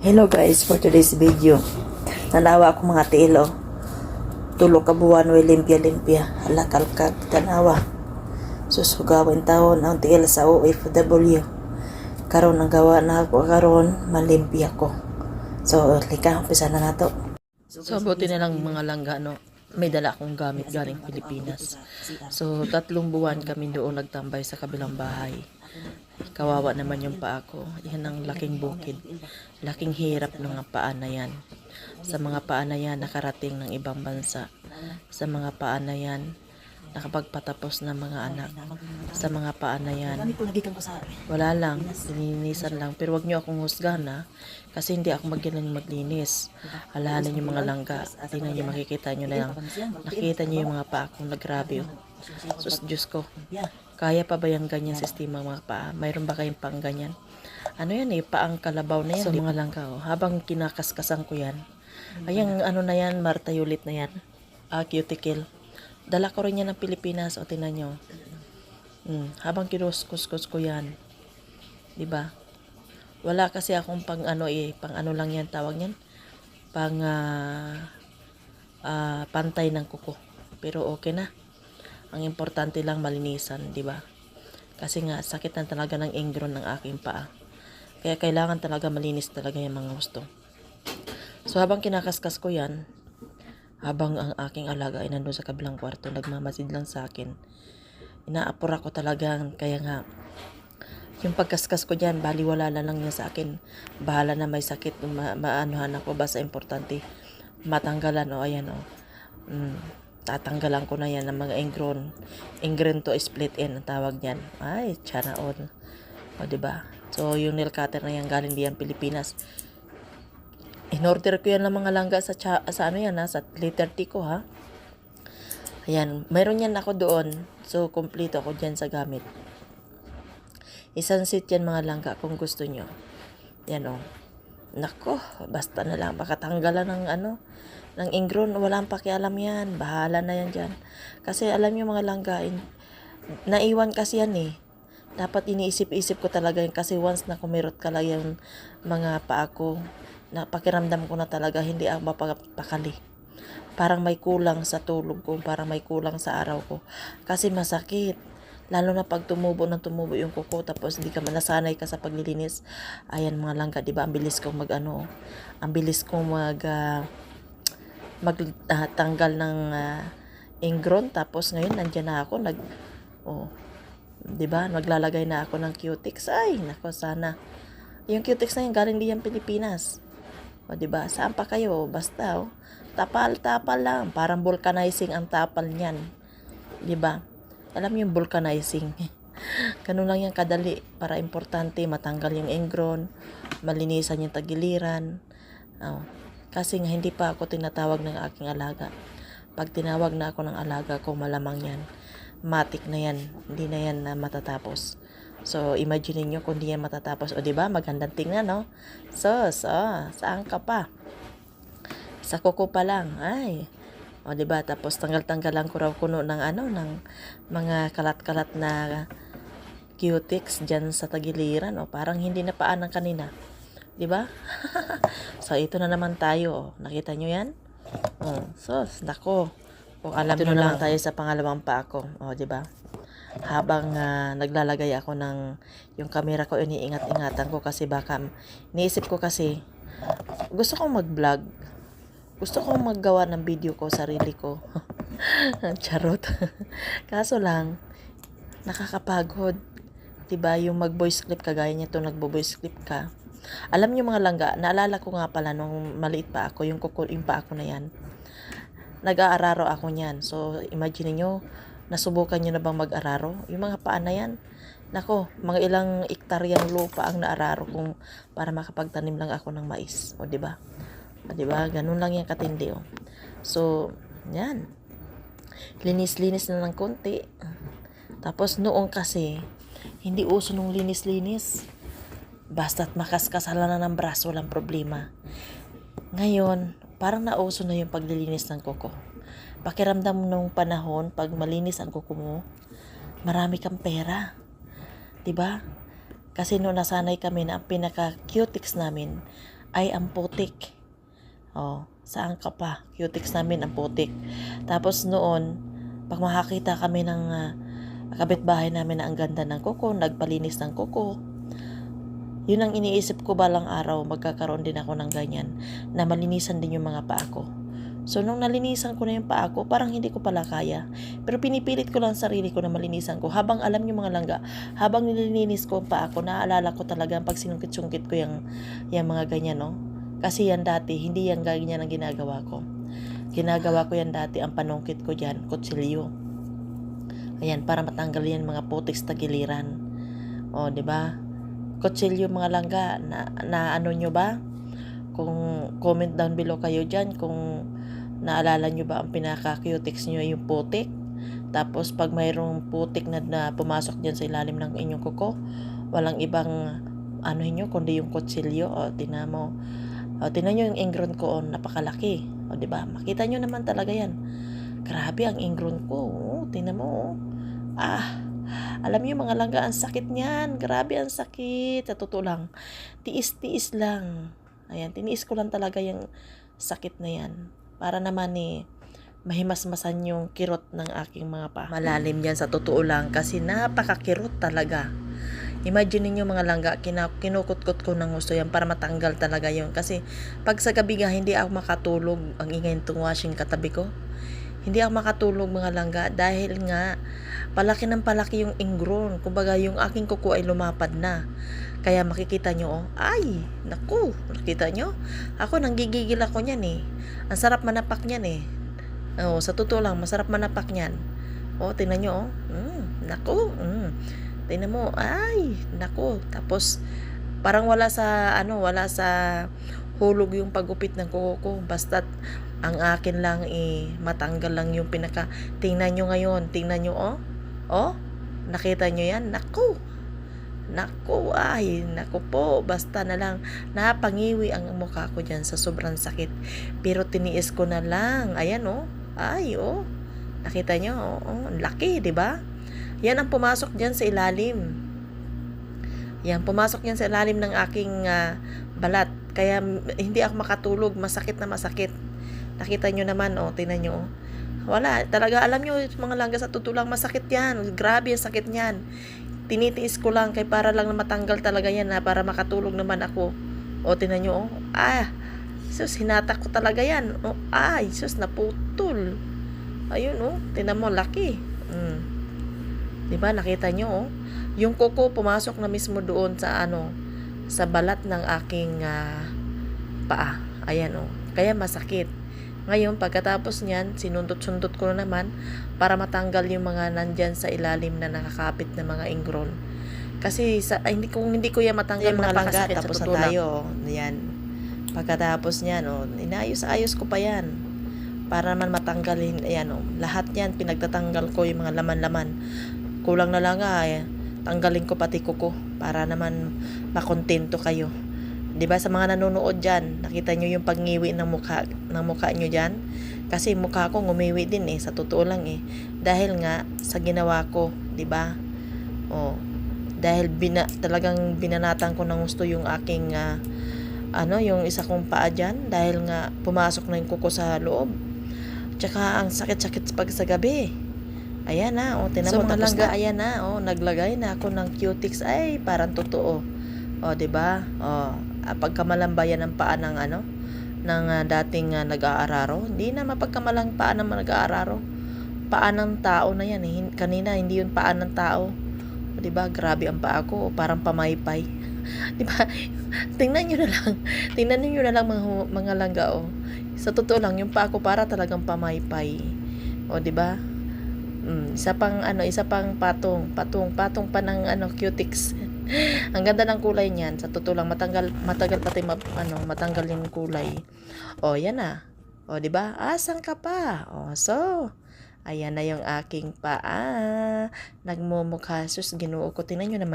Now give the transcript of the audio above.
Hello guys, for today's video. Tanawa ako mga tilo. Tulo ka buwan way limpya-limpya. Hala kalkag, tanawa. Susugawin taon ang tiil sa OFW. Karon ang gawa na ako karon, malimpya ko. So, lika, umpisa na nato. So, buti na lang mga langga, no? May dala akong gamit galing Pilipinas. So, tatlong buwan kami doon nagtambay sa kabilang bahay. Kawawa naman yung paa ko. Yan ang laking bukid. Laking hirap ng mga paa na yan. Sa mga paa na yan, nakarating ng ibang bansa. Sa mga paa na yan, nakapagpatapos ng mga anak. Sa mga paa na yan, wala lang, lininisan lang. Pero wag niyo akong husgahan ha. Kasi hindi ako magaling maglinis. Alahanin yung mga langga. Tingnan niyo, makikita niyo na lang. Nakikita niyo yung mga paa kong nagrabe. Oh. Sus, Diyos ko. Kaya pa ba yung ganyan sistema mga paa? Mayroon ba kayong pang ganyan? Ano yan eh, paang kalabaw na yan. Sa mga langga oh. Habang kinakaskasan ko yan. Ayang ano na yan, Marta Yulit na yan. Ah, cuticle. Dala ko rin yan ng Pilipinas. O, tingnan nyo. Hmm, habang kinuskus-kus ko yan. ba? Wala kasi akong pang ano eh, pang ano lang yan tawag niyan. Pang ah, ah, pantay ng kuko. Pero okay na. Ang importante lang malinisan, 'di ba? Kasi nga sakit na talaga ng ingron ng aking paa. Kaya kailangan talaga malinis talaga yung mga gusto. So habang kinakaskas ko yan, habang ang aking alaga ay nandun sa kabilang kwarto, nagmamasid lang sa akin, inaapura ko talaga, kaya nga, yung pagkaskas ko dyan, baliwala na lang niya sa akin. Bahala na may sakit, ma maanuhan ako, basta importante, matanggalan, o ayan o. Mm, tatanggalan ko na yan ng mga ingron. Ingron to split in, ang tawag niyan. Ay, tsana on. O, diba? So, yung nail cutter na yan, galing diyan Pilipinas. In-order ko yan ng mga langga sa, cha- sa ano yan ha, sa letter T ko ha. Ayan, mayroon yan ako doon. So, kompleto ako dyan sa gamit. Isang set yan mga langga kung gusto nyo. Yan o. Nako, basta na lang. Baka tanggalan ng ano, ng ingron. Walang pakialam yan. Bahala na yan dyan. Kasi alam nyo mga langgain, naiwan kasi yan eh. Dapat iniisip-isip ko talaga yun kasi once na kumirot ka lang yung mga paa ko, na pakiramdam ko na talaga hindi ako mapapakali. Parang may kulang sa tulog ko, parang may kulang sa araw ko. Kasi masakit. Lalo na pag tumubo ng tumubo yung kuko tapos hindi ka manasanay ka sa paglilinis. Ayan mga langga, di ba? Ang bilis kong mag ano, ang bilis kong mag ah, magtanggal ng ah, ingron tapos ngayon nandiyan na ako nag oh 'di ba naglalagay na ako ng cutics ay nako sana yung cutics na yun galing diyan Pilipinas o 'di ba saan pa kayo basta oh tapal tapal lang parang vulcanizing ang tapal niyan 'di ba alam yung vulcanizing ganun lang yan kadali para importante matanggal yung ingron malinisan yung tagiliran oh. Kasi nga hindi pa ako tinatawag ng aking alaga. Pag tinawag na ako ng alaga ko, malamang yan. Matik na yan. Hindi na yan na matatapos. So, imagine niyo kung hindi yan matatapos. O, di ba? Magandang tingnan, no? So, so, saan ka pa? Sa kuko pa lang. Ay. O, di ba? Tapos, tanggal-tanggalan ko raw kuno ng ano, ng mga kalat-kalat na cutics dyan sa tagiliran. O, parang hindi na paan ng kanina. Di ba? so, ito na naman tayo. Nakita nyo yan? Oh, so, nako. Kung alam nyo lang tayo sa pangalawang pa ako. O, di ba? Habang ah, naglalagay ako ng yung camera ko, iniingat-ingatan ko kasi baka, niisip ko kasi, gusto kong mag-vlog. Gusto kong maggawa ng video ko, sarili ko. Charot. Kaso lang, nakakapagod. Diba, yung mag-voice clip, kagaya nito, nagbo-voice clip ka. Alam niyo mga langga, naalala ko nga pala nung maliit pa ako, yung, kuko, yung pa ako na yan. Nag-aararo ako niyan. So, imagine niyo, nasubukan niyo na bang mag-araro? Yung mga paa na yan, nako, mga ilang ektaryang lupa ang naararo kung para makapagtanim lang ako ng mais. O, di ba? O, di ba? Ganun lang yan katindi, oh. So, yan. Linis-linis na ng konti. Tapos noong kasi, hindi uso nung linis-linis. Basta't makaskasala na ng braso, walang problema. Ngayon, parang nauso na yung paglilinis ng kuko. Pakiramdam nung panahon, pag malinis ang kuko mo, marami kang pera. 'Di ba? Kasi noon nasanay kami na ang pinaka-cutics namin ay ang putik. Oh, saan ka pa? Cutics namin ang putik. Tapos noon, pag makakita kami ng uh, kapitbahay namin na ang ganda ng kuko, nagpalinis ng kuko, yun ang iniisip ko balang araw, magkakaroon din ako ng ganyan, na malinisan din yung mga paa ko. So, nung nalinisan ko na yung paa ko, parang hindi ko pala kaya. Pero pinipilit ko lang sarili ko na malinisan ko. Habang alam yung mga langga, habang nililinis ko ang paa ko, naaalala ko talaga pag sinungkit-sungkit ko yung, yung mga ganyan, no? Kasi yan dati, hindi yan ganyan ang ginagawa ko. Ginagawa ko yan dati, ang panungkit ko dyan, kutsilyo. Ayan, para matanggal yan mga putik sa giliran. O, di ba? Kutsilyo mga langga, na, na ano nyo ba? Kung comment down below kayo dyan, kung naalala nyo ba ang pinaka-cutics nyo yung putik. Tapos pag mayroong putik na, na pumasok dyan sa ilalim ng inyong kuko, walang ibang ano nyo, kundi yung kutsilyo. O, tinan mo. O, tinan nyo yung ingron ko, o, napakalaki. O, di ba? Makita nyo naman talaga yan. Grabe ang ingron ko. O, tinan mo. Ah, alam niyo mga langga, ang sakit niyan. Grabe ang sakit. Sa totoo lang. Tiis-tiis lang. Ayan, tiniis ko lang talaga yung sakit na yan. Para naman eh, mahimasmasan yung kirot ng aking mga pa. Malalim yan sa totoo lang kasi napakakirot talaga. Imagine niyo mga langga, kina, kinukutkot ko ng gusto yan para matanggal talaga yon Kasi pag sa gabi nga, hindi ako makatulog. Ang ingay nitong washing katabi ko. Hindi ako makatulog mga langga dahil nga palaki ng palaki yung ingron. Kumbaga yung aking kuko ay lumapad na. Kaya makikita nyo, oh, ay, naku, nakita nyo? Ako, nanggigigil ako niyan eh. Ang sarap manapak niyan eh. Oh, sa totoo lang, masarap manapak niyan. Oh, tingnan nyo, oh. Mm, naku, mm. Tingnan mo, ay, naku. Tapos, parang wala sa, ano, wala sa hulog yung pagupit ng kuko ko. Basta't, ang akin lang eh, matanggal lang yung pinaka, tingnan nyo ngayon, tingnan nyo, oh. Oh, nakita nyo yan? Naku, Naku, ay, naku po, basta na lang, napangiwi ang mukha ko dyan sa sobrang sakit. Pero tiniis ko na lang, ayan oh, ay oh, nakita nyo, oh, oh laki, di ba? Yan ang pumasok dyan sa ilalim. Yan, pumasok yan sa ilalim ng aking ah, balat. Kaya hindi ako makatulog, masakit na masakit. Nakita nyo naman, oh, tingnan nyo. Wala, talaga alam nyo, mga langga sa tutulang masakit yan. Grabe ang sakit niyan tinitiis ko lang kay para lang matanggal talaga yan na para makatulog naman ako. O, tinan nyo, oh. Ah, sus, hinatak ko talaga yan. Oh, ay, sus, naputol. Ayun, oh, tinan mo, laki. Mm. Diba, nakita nyo, oh. Yung kuko pumasok na mismo doon sa ano, sa balat ng aking ah, paa. Ayan, oh. Kaya masakit. Ngayon, pagkatapos niyan, sinundot-sundot ko na naman para matanggal yung mga nandyan sa ilalim na nakakapit na mga ingron. Kasi sa, ay, hindi ko hindi ko yan matanggal Yan, mga langga, tapos na na tayo. Yan. Pagkatapos niyan, oh, inayos-ayos ko pa yan. Para naman matanggalin, ayan, oh, lahat yan, pinagtatanggal ko yung mga laman-laman. Kulang na lang nga, eh, tanggalin ko pati kuko para naman makontento kayo. 'Di ba sa mga nanonood diyan, nakita nyo yung pagngiwi ng mukha ng mukha nyo diyan? Kasi mukha ko ngumiwi din eh, sa totoo lang eh. Dahil nga sa ginawa ko, 'di ba? Oh. Dahil bina, talagang binanatan ko ng gusto yung aking ah, ano, yung isa kong paa dyan dahil nga pumasok na yung kuko sa loob. Tsaka ang sakit-sakit pag sa gabi. Ayan na, oh, tinan So, mo tapos na, ayan na, oh, naglagay na ako ng cutics. Ay, parang totoo. Oh, 'di ba? Oh, ah, pagkamalambayan ng paa ng ano ng ah, dating ah, nag-aararo. Hindi na mapagkamalang paa ng nag-aararo. Paa ng tao na yan. Eh. Kanina hindi yun paa ng tao. O, 'Di ba? Grabe ang paa ko, parang pamaypay. 'Di ba? Tingnan niyo na lang. Tingnan niyo na lang mga mga langga oh. Sa totoo lang, yung paa ko para talagang pamaypay. O, 'di ba? Mm, isa pang ano, isa pang patong, patong, patong pa ng ano, cutics. Ang ganda ng kulay niyan. Sa totoo matanggal matagal pati ma, ano, matanggal yung kulay. Oh, yan na. Oh, 'di ba? Asan ka pa? Oh, so Ayan na yung aking paa. Nagmumukha. Sus, ginuo ko. Tingnan nyo naman